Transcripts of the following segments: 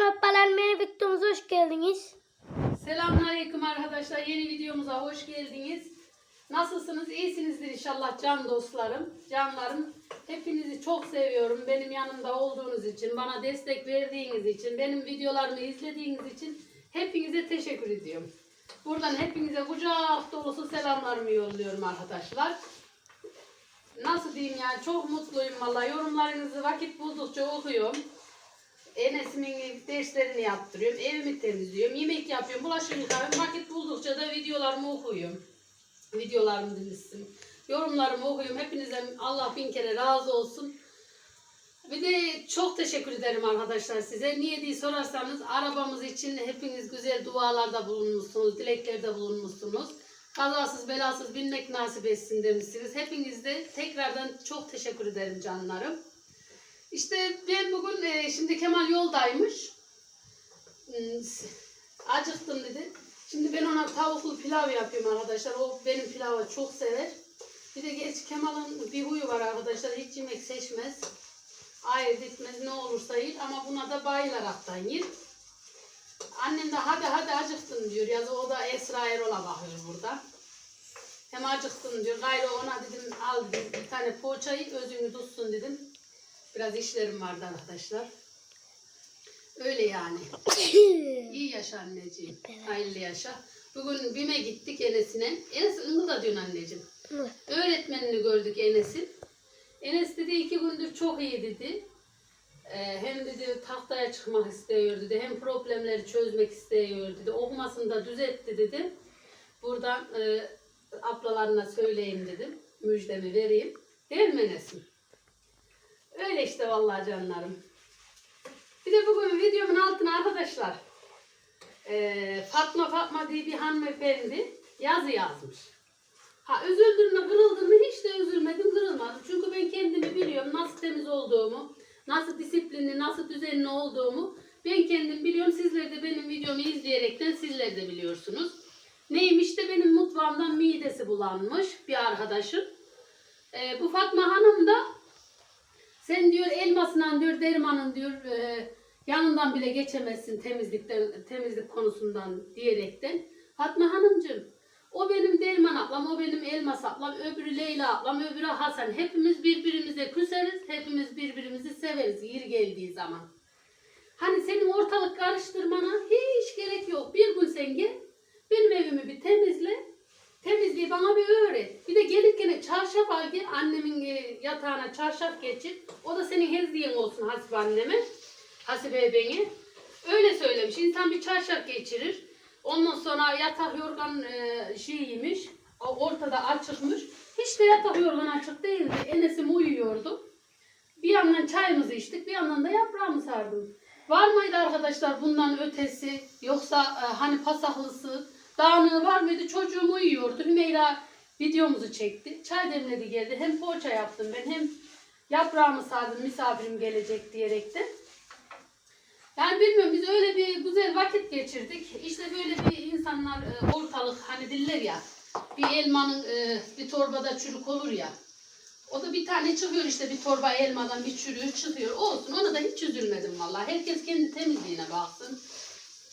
Hoppalar Meri videomuza hoş geldiniz. Selamünaleyküm arkadaşlar. Yeni videomuza hoş geldiniz. Nasılsınız? İyisinizdir inşallah can dostlarım, canlarım. Hepinizi çok seviyorum. Benim yanımda olduğunuz için, bana destek verdiğiniz için, benim videolarımı izlediğiniz için hepinize teşekkür ediyorum. Buradan hepinize kucak dolusu selamlarımı yolluyorum arkadaşlar. Nasıl diyeyim yani çok mutluyum valla. Yorumlarınızı vakit buldukça okuyorum. Enes'imin derslerini yaptırıyorum. Evimi temizliyorum. Yemek yapıyorum. Bulaşık yıkıyorum. Vakit buldukça da videolarımı okuyorum. Videolarımı dinlesin. Yorumlarımı okuyorum. Hepinize Allah bin kere razı olsun. Bir de çok teşekkür ederim arkadaşlar size. Niye diye sorarsanız arabamız için hepiniz güzel dualarda bulunmuşsunuz, dileklerde bulunmuşsunuz. Kazasız belasız binmek nasip etsin demişsiniz. Hepiniz de tekrardan çok teşekkür ederim canlarım. İşte ben bugün e, şimdi Kemal yoldaymış. Hmm, Acıktım dedi. Şimdi ben ona tavuklu pilav yapıyorum arkadaşlar. O benim pilavı çok sever. Bir de geç Kemal'ın bir huyu var arkadaşlar. Hiç yemek seçmez. Ayırt etmez ne olursa yer ama buna da bayılaraktan yer. Annem de hadi hadi acıktım diyor. Ya o da Esra Erol'a bakıyor burada. Hem acıktım diyor. Gayrı ona dedim al dedim bir tane poğaçayı özünü tutsun dedim. Biraz işlerim vardı arkadaşlar. Öyle yani. İyi yaşa anneciğim. Hayırlı yaşa. Bugün BİM'e gittik Enes'ine. Enes ıngılda diyorsun anneciğim. Öğretmenini gördük Enes'in. Enes dedi iki gündür çok iyi dedi. Ee, hem dedi tahtaya çıkmak istiyor dedi. Hem problemleri çözmek istiyor dedi. Okumasını da düzeltti dedi. Buradan e, ablalarına söyleyeyim dedim. Müjdemi vereyim. Değil mi Enes'im? Öyle işte vallahi canlarım. Bir de bugün videomun altına arkadaşlar eee, Fatma Fatma diye bir hanımefendi yazı yazmış. Ha üzüldün mü kırıldın mı hiç de üzülmedim kırılmadım. Çünkü ben kendimi biliyorum nasıl temiz olduğumu, nasıl disiplinli, nasıl düzenli olduğumu ben kendim biliyorum. Sizler de benim videomu izleyerekten sizler de biliyorsunuz. Neymiş de benim mutfağımdan midesi bulanmış bir arkadaşım. Eee, bu Fatma Hanım da sen diyor elmasından diyor dermanın diyor e, yanından bile geçemezsin temizlikten temizlik konusundan diyerekten. Fatma Hanımcığım o benim derman ablam, o benim elmas ablam, öbürü Leyla ablam, öbürü Hasan. Hepimiz birbirimize küseriz, hepimiz birbirimizi severiz yeri geldiği zaman. Hani senin ortalık karıştırmana hiç gerek yok. Bir gün sen gel, benim evimi bir temizle, Temizliği bana bir öğret. Bir de gelirken çarşaf al gel. Annemin e, yatağına çarşaf geçir. O da senin hediyen olsun Hasibe anneme. Hasibe beni. Öyle söylemiş. İnsan bir çarşaf geçirir. Ondan sonra yatak yorgan e, şeyiymiş. Ortada açıkmış. Hiç de yatak yorgan açık değildi. Enes'im uyuyordu. Bir yandan çayımızı içtik, bir yandan da yaprağımı sardım. Var mıydı arkadaşlar bundan ötesi yoksa e, hani pasaklısı, dağınığı var mıydı? Çocuğum uyuyordu. Hümeyra videomuzu çekti. Çay demledi geldi. Hem poğaça yaptım ben hem yaprağımı sardım misafirim gelecek diyerekten. Yani bilmiyorum biz öyle bir güzel vakit geçirdik. İşte böyle bir insanlar e, ortalık hani diller ya bir elmanın e, bir torbada çürük olur ya. O da bir tane çıkıyor işte bir torba elmadan bir çürüğü çıkıyor. Olsun ona da hiç üzülmedim vallahi. Herkes kendi temizliğine baksın.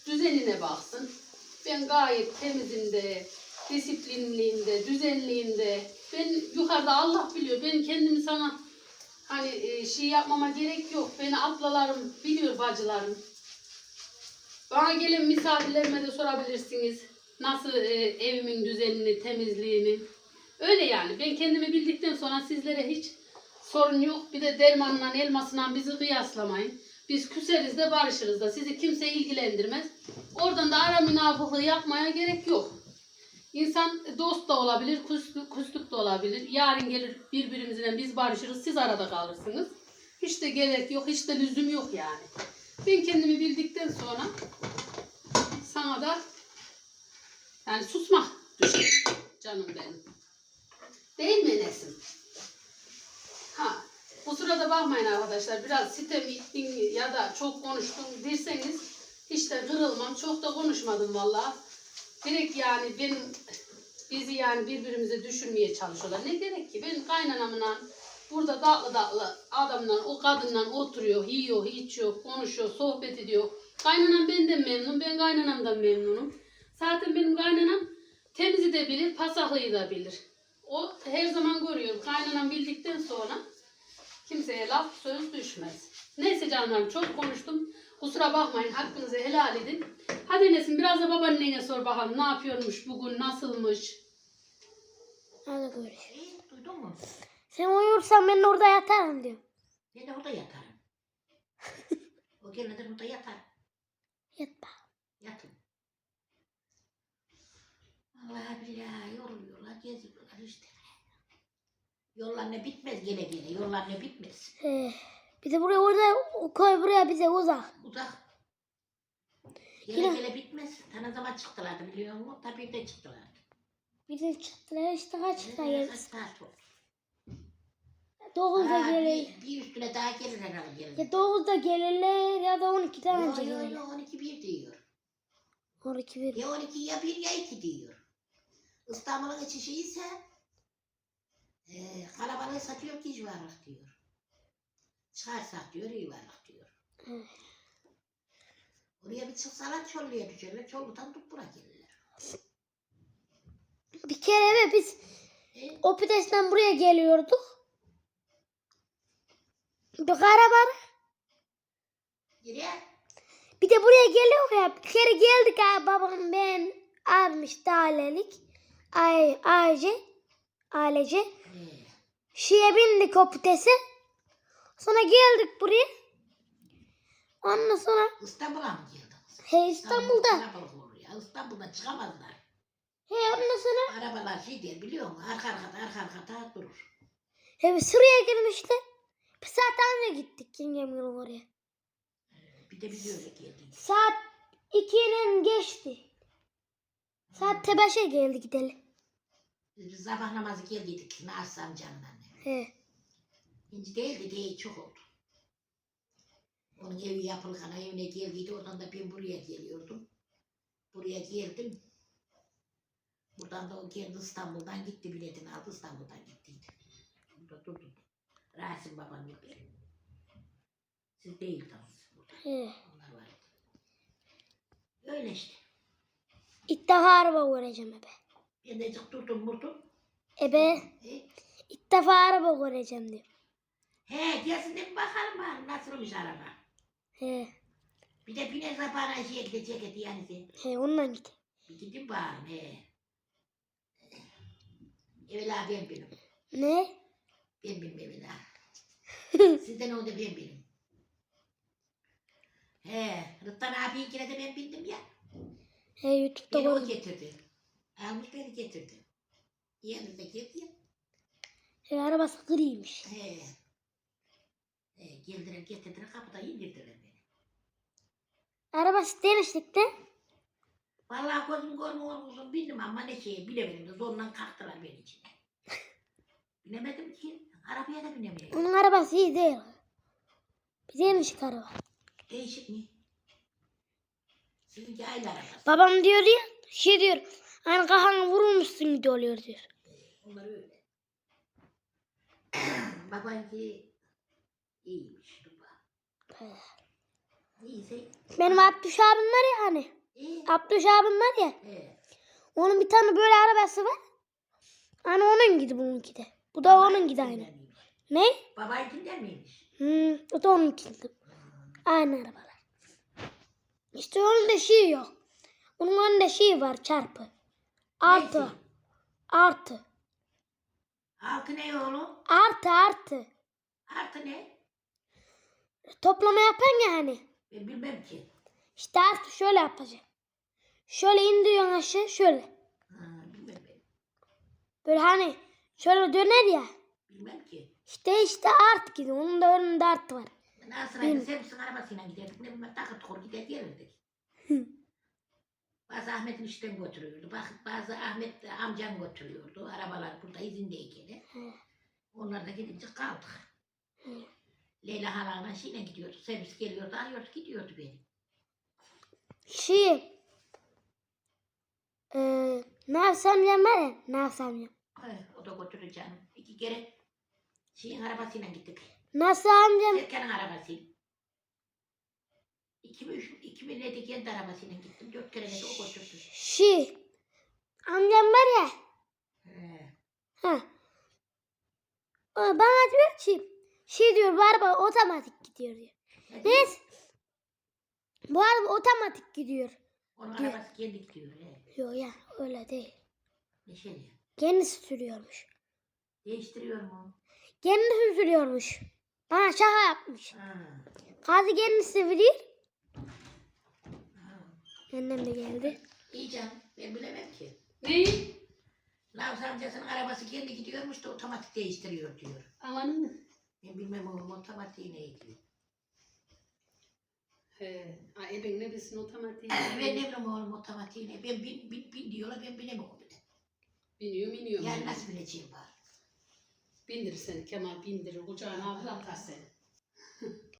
Düzenine baksın. Ben gayet temizimde, disiplinliğimde, düzenliğimde. Ben yukarıda Allah biliyor. Ben kendimi sana hani e, şey yapmama gerek yok. Beni ablalarım biliyor bacılarım. Bana gelen misafirlerime de sorabilirsiniz. Nasıl e, evimin düzenini, temizliğini. Öyle yani. Ben kendimi bildikten sonra sizlere hiç sorun yok. Bir de dermanla elmasından bizi kıyaslamayın. Biz küseriz de barışırız da. Sizi kimse ilgilendirmez. Oradan da ara münafıklığı yapmaya gerek yok. İnsan dost da olabilir, küslük, küslük olabilir. Yarın gelir birbirimizle biz barışırız, siz arada kalırsınız. Hiç de gerek yok, hiç de lüzum yok yani. Ben kendimi bildikten sonra sana da yani susmak düşer canım benim. Değil mi Enes'im? Ha, bu sırada bakmayın arkadaşlar. Biraz sitem ettin ya da çok konuştun derseniz hiç de kırılmam. Çok da konuşmadım vallahi. Direkt yani benim bizi yani birbirimize düşürmeye çalışıyorlar. Ne gerek ki? Ben kaynanamla burada tatlı tatlı adamla o kadınla oturuyor, yiyor, içiyor, konuşuyor, sohbet ediyor. Kaynanam benden memnun. Ben kaynanamdan memnunum. Zaten benim kaynanam temizi de bilir, pasahlıyı da bilir. O her zaman görüyorum. Kaynanam bildikten sonra kimseye laf söz düşmez. Neyse canlarım çok konuştum. Kusura bakmayın hakkınızı helal edin. Hadi Nesin biraz da babaannene sor bakalım ne yapıyormuş bugün nasılmış. Hadi görüşürüz. İyi, duydun mu? Sen uyursan ben orada yatarım diyor. Ben de orada yatarım. o gelmeden orada yatar. Yat bak. Yatın. Allah billahi yoruluyorlar, geziyorlar işte. Yollar ne bitmez gele gele, yollar ne bitmez. Ee, bir de buraya orada koy buraya bize uzak. Uzak. Gele Yine- gele bitmez. Sana zaman çıktılardı biliyor musun? Tabii de çıktılar. Bir de çıktılar işte Ee. Kaç saat oldu? Dokuzda Ha, gelir. bir, bir üstüne daha gelir herhalde gelir. Ya dokuzda gelirler ya da on ikiden önce yo gelirler. yo 12 bir diyor. On iki bir. Ya 12 ya 1 ya 2 diyor. İstanbul'un içi şey ise e, kalabalığı satıyor ki varlık diyor. Çıkarsak diyor iyi varlık diyor. Evet. Oraya bir çıksalar Çorlu'ya düşerler. Çorlu'dan Dupbur'a gelirler. Bir kere eve biz E, o pidesten buraya geliyorduk. Bir araba nereye? Bir de buraya geliyor ya. Bir kere geldik abi babam ben abim işte ailelik. Ay, ailece. Ailece. Şeye bindik o pitese. Sonra geldik buraya. Ondan sonra İstanbul'a mı geldiniz? he İstanbul'da. Ya. İstanbul'dan çıkamazlar. He ondan sonra Arabalar şey der biliyor musun? Arka arkada arka arkada durur. he sıraya girmişler. Bir saat önce gittik yengemle oraya. Bir de biz öyle geldik. Saat 2'nin geçti. Saat tebeşe geldi gidelim. Sabah namazı geldiydik. Nasıl amcanın anne. He. İnci değildi değil çok oldu. Onun evi yapılgan evine geldiydi. Oradan da ben buraya geliyordum. Buraya geldim. Buradan da o geldi İstanbul'dan gitti biletini aldı İstanbul'dan gittiydi. Burada durdum. Rasim babam yok. Siz değildiniz burada. He. Onlar vardı. Öyle işte. İlk defa araba ebe. Ben de cık durdum vurdum. Ebe ilk defa araba göreceğim diyor. he gelsin de bir bakalım bari nasılmış araba. He. Bir de bine zapana şeye gidecek yani sen. He ondan gidelim. Bir gidin bari he. Evvela ben benim. Ne? Ben benim evvela. Sizden o da ben benim. He, Rıdvan abiyinkine de ben bindim ya. He YouTube'da Beni o getirdi. Almış beni getirdi. Yanınızda geldi ya. He arabası griymiş. He. He, geldiler getirdiler kapıda indirdiler beni. Arabası demiştik de. Vallahi gözüm görmüyor olsun bindim ama ne şeye bilemedim de zorla kalktılar beni içine. Binemedim ki. Arabaya da binemedim. Onun arabası iyi değil. Bir değişik araba. Değişik mi? Sizinki aile arabası. Babam diyor ya şey diyor. Hani kafana vurulmuşsun gibi oluyor diyor. Onlar öyle. Babanki iyiymiş. Baba. He. İyiyse Benim Abdüş abim var ya hani. iyi. Abdüş abim var ya. He. Onun bir tane böyle arabası var. Hani onun gibi bununki de. Bu da onun gibi aynı. Ne? Babankinden miymiş? Hmm, o da onun gibi. Aynı arabalar. İşte onun da şey yok. Onun önünde şey var çarpı. Artı. Neyse. Artı. Altı ne oğlum? Artı artı. Artı ne? Toplama yapan ya hani. Ben bilmem ki. İşte artı şöyle yapacak. Şöyle indiriyorsun aşağı şöyle. Ha, bilmem ben. Böyle hani şöyle döner ya. Bilmem ki. İşte işte artı gibi. Onun da önünde artı var. Nasıl aydı? Servisin arabasıyla giderdik. Ne bilmem takır tukur gider gelirdik. Bazı Ahmet'in işten götürüyordu. Bak, bazı Ahmet amcam götürüyordu. Arabalar burada izindeyken. Onlar da gidince kaldık. Hı. Leyla halana şeyle gidiyordu. Servis geliyordu, arıyordu, gidiyordu beni. Şey, e, ne yapsam ya? Ne yapsam ya? O da götüreceğim. İki kere şeyin arabasıyla gittik. Nasıl amcam? Serkan'ın arabasıyla. İki mi üç mü? 2007 kendi arabasıyla gittim. Dört kere de o koşturdu. Şi. Amcam var ya. He. Ha. O bana diyor ki şey diyor bu araba otomatik gidiyor diyor. Ne diyor? Bu araba otomatik gidiyor. Onun diyor. arabası kendi gidiyor. He. Yok ya öyle değil. Ne şey? Kendisi sürüyormuş. Değiştiriyor mu? Kendisi sürüyormuş. Bana şaka yapmış. Ha. Kazı kendisi sürüyor. Annem de geldi. İyi canım. Ben bilemem ki. Neyi? Lavuz amcasının arabası kendi gidiyormuş da otomatik değiştiriyor diyor. Aman. Ben bilmem oğlum otomatiği ne diyor. He. Ay ben ne bilsin otomatik. ben ne bileyim oğlum otomatiği ne. Ben bin, bin, bin diyorlar ben bilemem bir de. Biniyorum iniyorum. Yani nasıl bileceğim var. Bindir seni Kemal bindirir. Kucağına alır atar seni.